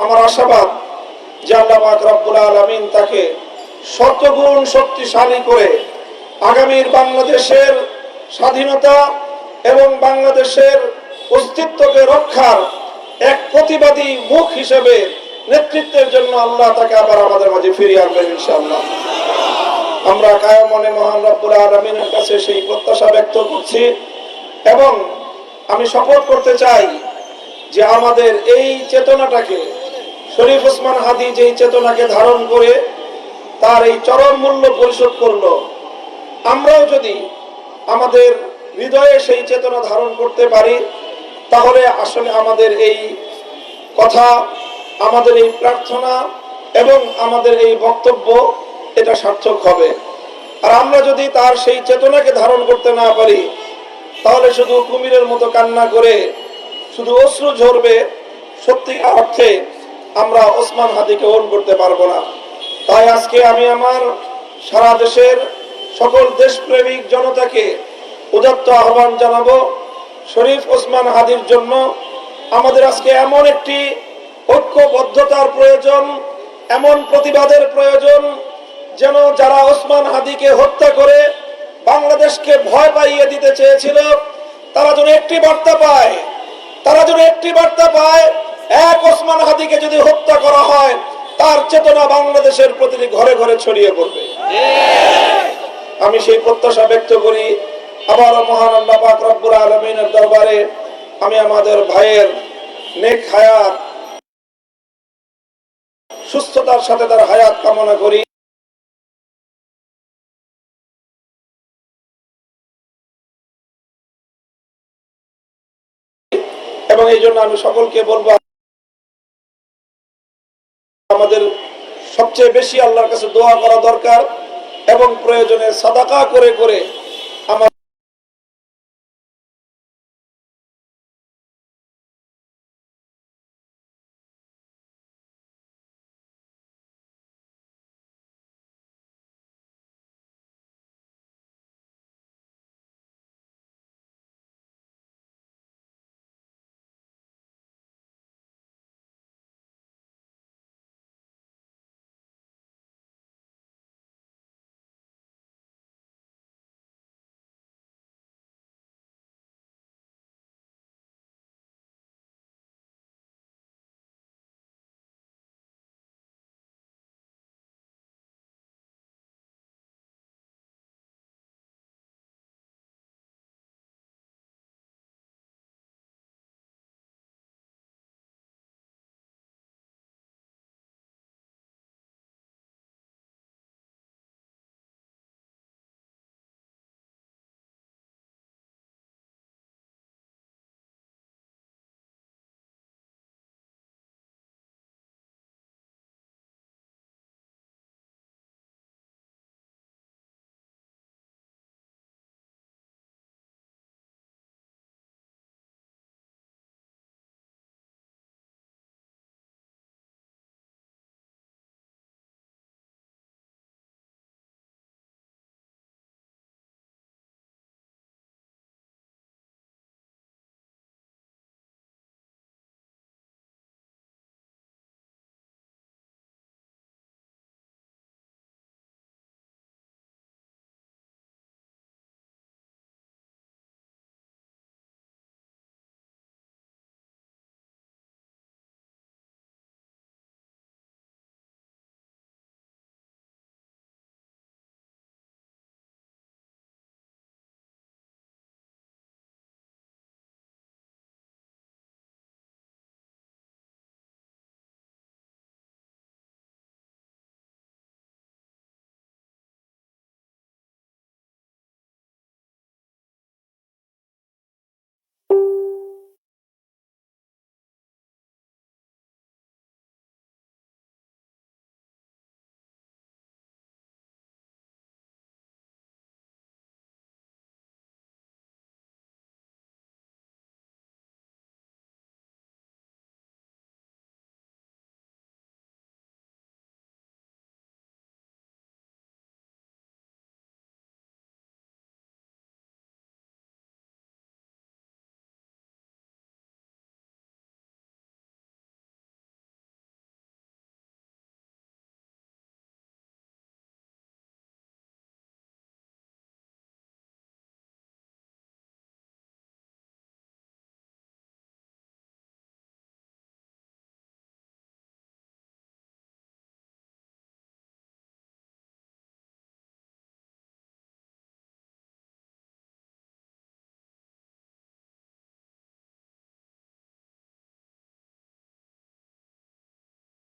আমার আশাবাদ যে আল্লাহ রব্বুল আলমিন তাকে শতগুণ শক্তিশালী করে আগামীর বাংলাদেশের স্বাধীনতা এবং বাংলাদেশের অস্তিত্বকে রক্ষার এক প্রতিবাদী মুখ হিসেবে নেতৃত্বের জন্য আল্লাহ তাকে আবার আমাদের মাঝে ফিরিয়ে আনবেন ইনশাআল্লাহ। আমরা কায় মনে মহান রব্বুল আলমিনের কাছে সেই প্রত্যাশা ব্যক্ত করছি এবং আমি শপথ করতে চাই যে আমাদের এই চেতনাটাকে শরীফ ওসমান হাদি যেই চেতনাকে ধারণ করে তার এই চরম মূল্য পরিশোধ করল, আমরাও যদি আমাদের হৃদয়ে সেই চেতনা ধারণ করতে পারি, তাহলে আসলে আমাদের এই কথা, আমাদের এই প্রার্থনা এবং আমাদের এই বক্তব্য এটা সার্থক হবে। আর আমরা যদি তার সেই চেতনাকে ধারণ করতে না পারি, তাহলে শুধু কুমিরের মতো কান্না করে, শুধু অশ্রু ঝরবে সত্যি অর্থে আমরা ওসমান হাদিকে ওন করতে পারব না। তাই আজকে আমি আমার সারা দেশের সকল দেশপ্রেমিক জনতাকে উদাত্ত আহ্বান জানাব, শরীফ ওসমান হাদির জন্য। আমাদের আজকে এমন একটি ঐক্যবদ্ধতার প্রয়োজন, এমন প্রতিবাদের প্রয়োজন, যেন যারা ওসমান হাদিকে হত্যা করে বাংলাদেশকে ভয় পাইয়ে দিতে চেয়েছিল, তারা যেন একটি বার্তা পায়, তারা যেন একটি বার্তা পায় এক ওসমান হাদিকে যদি হত্যা করা হয়, তার চেতনা বাংলাদেশের প্রতিটি ঘরে ঘরে ছড়িয়ে পড়বে। আমি সেই প্রত্যাশা ব্যক্ত করি আবার মহান পাক রব্বুল আলমিনের দরবারে আমি আমাদের ভাইয়ের নেক হায়াত, সুস্থতার সাথে তার হায়াত কামনা করি। এবং এই জন্য আমি সকলকে বলব আমাদের সবচেয়ে বেশি আল্লাহর কাছে দোয়া করা দরকার এবং প্রয়োজনে সাদাকা করে করে